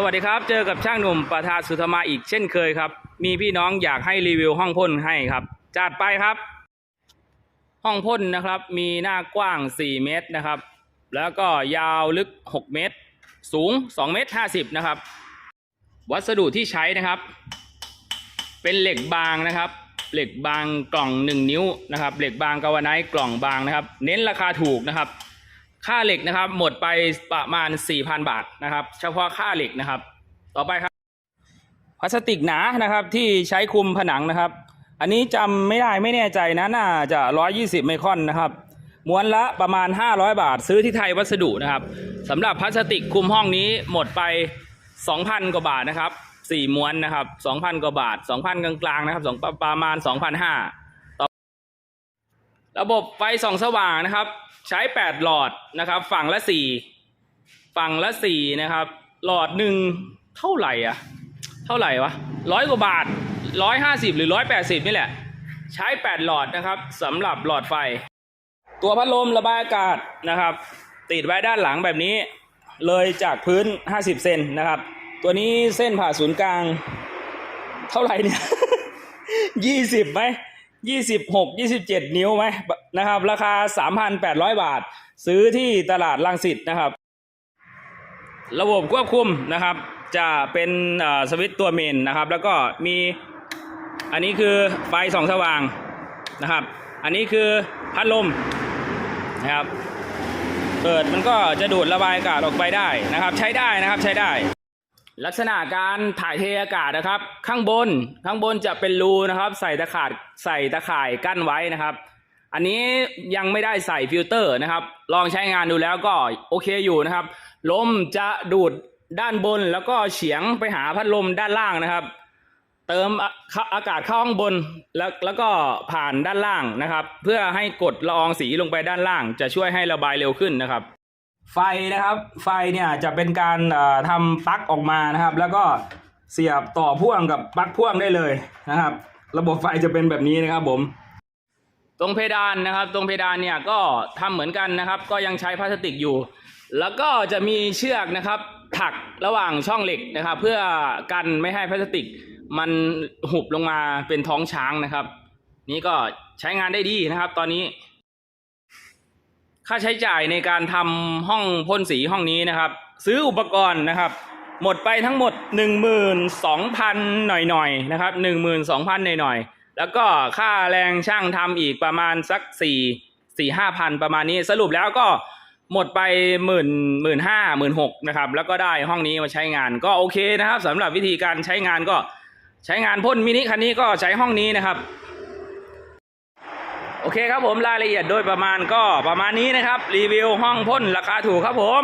สวัสดีครับ เจอกับช่างหนุ่มประธานสุธมาอีกเช่นเคยครับ มีพี่น้องอยากให้รีวิวห้องพ่นให้ครับ จัดไปครับ ห้องพ่นนะครับ มีหน้ากว้าง 4 เมตรนะครับ แล้วก็ยาวลึก 6 เมตร สูง 2 เมตร 50 นะครับ วัสดุที่ใช้นะครับ เป็นเหล็กบางนะครับ เหล็กบางกล่อง 1 นิ้วนะครับ เหล็กบางกาวไนท์กล่องบางนะครับ เน้นราคาถูกนะครับ ค่าเหล็กนะครับ หมดไปประมาณ 4,000 บาทนะครับ เฉพาะค่าเหล็กนะครับ ต่อไปครับ พลาสติกหนานะครับที่ใช้คุมผนังนะครับ อันนี้จำไม่ได้ไม่แน่ใจนะน่าจะ 120 ไมครอนนะครับม้วนละประมาณ 500 บาทซื้อที่ไทยวัสดุนะครับสำหรับพลาสติกคุมห้องนี้หมดไป 2,000 กว่าบาทนะครับ4ม้วนนะครับ 2,000 กว่าบาท 2,000 กลางๆนะครับสองประมาณ 2,500 ระบบไฟส่องสว่างนะครับ ใช้ 8 หลอดนะครับ ฝั่งละ 4 ฝั่งละ 4 นะครับ หลอดหนึ่งเท่าไหร่อะ เท่าไหร่วะร้อยกว่าบาทร้อยห้าสิบหรือร้อยแปดสิบนี่แหละ ใช้แปดหลอดนะครับสำหรับหลอดไฟ ตัวพัดลมระบายอากาศนะครับ ติดไว้ด้านหลังแบบนี้ เลยจากพื้น 50 เซนนะครับ ตัวนี้เส้นผ่าศูนย์กลาง เท่าไหร่เนี่ยยี่สิบไหม ยี่สิบหกยี่สิบเจ็ดนิ้วไหมนะครับ ราคาสามพันแปดร้อยบาท ซื้อที่ตลาดลังสิตนะครับ ระบบควบคุมนะครับ จะเป็นสวิตตัวเมนนะครับ แล้วก็มีอันนี้คือไฟส่องสว่างนะครับ อันนี้คือพัดลมนะครับ เปิดมันก็จะดูดระบายอากาศออกไปได้นะครับ ใช้ได้นะครับใช้ได้ ลักษณะการถ่ายเทอากาศนะครับ ข้างบนข้างบนจะเป็นรูนะครับ ใส่ตะข่ายใส่ตะข่ายกั้นไว้นะครับ อันนี้ยังไม่ได้ใส่ฟิลเตอร์นะครับ ลองใช้งานดูแล้วก็โอเคอยู่นะครับ ลมจะดูดด้านบนแล้วก็เฉียงไปหาพัดลมด้านล่างนะครับ เติมออาอากาศเข้าข้างบนแล้วแล้วก็ผ่านด้านล่างนะครับ เพื่อให้กดละอองสีลงไปด้านล่าง จะช่วยให้ระบายเร็วขึ้นนะครับ ไฟนะครับ ไฟเนี่ยจะเป็นการทำปลั๊กออกมานะครับ แล้วก็เสียบต่อพ่วงกับปลั๊กพ่วงได้เลยนะครับ ระบบไฟจะเป็นแบบนี้นะครับผม ตรงเพดานนะครับ ตรงเพดานเนี่ยก็ทำเหมือนกันนะครับ ก็ยังใช้พลาสติกอยู่ แล้วก็จะมีเชือกนะครับถักระหว่างช่องเหล็กนะครับ เพื่อกันไม่ให้พลาสติก มันหุบลงมาเป็นท้องช้างนะครับ นี่ก็ใช้งานได้ดีนะครับ ตอนนี้ ค่าใช้จ่ายในการทำห้องพ่นสีห้องนี้นะครับ ซื้ออุปกรณ์นะครับ หมดไปทั้งหมด 12,000 หน่อยๆนะครับ12,000 หน่อยๆ แล้วก็ค่าแรงช่างทำอีกประมาณสัก 4 4 5พันประมาณนี้สรุปแล้วก็หมดไปหมื่นหมื่นห้าหมื่นหกนะครับแล้วก็ได้ห้องนี้มาใช้งานก็โอเคนะครับสำหรับวิธีการใช้งานก็ใช้งานพ่นมินิคันนี้ก็ใช้ห้องนี้นะครับ โอเคครับผมรายละเอียดโดยประมาณก็ประมาณนี้นะครับ รีวิวห้องพ่นราคาถูกครับผม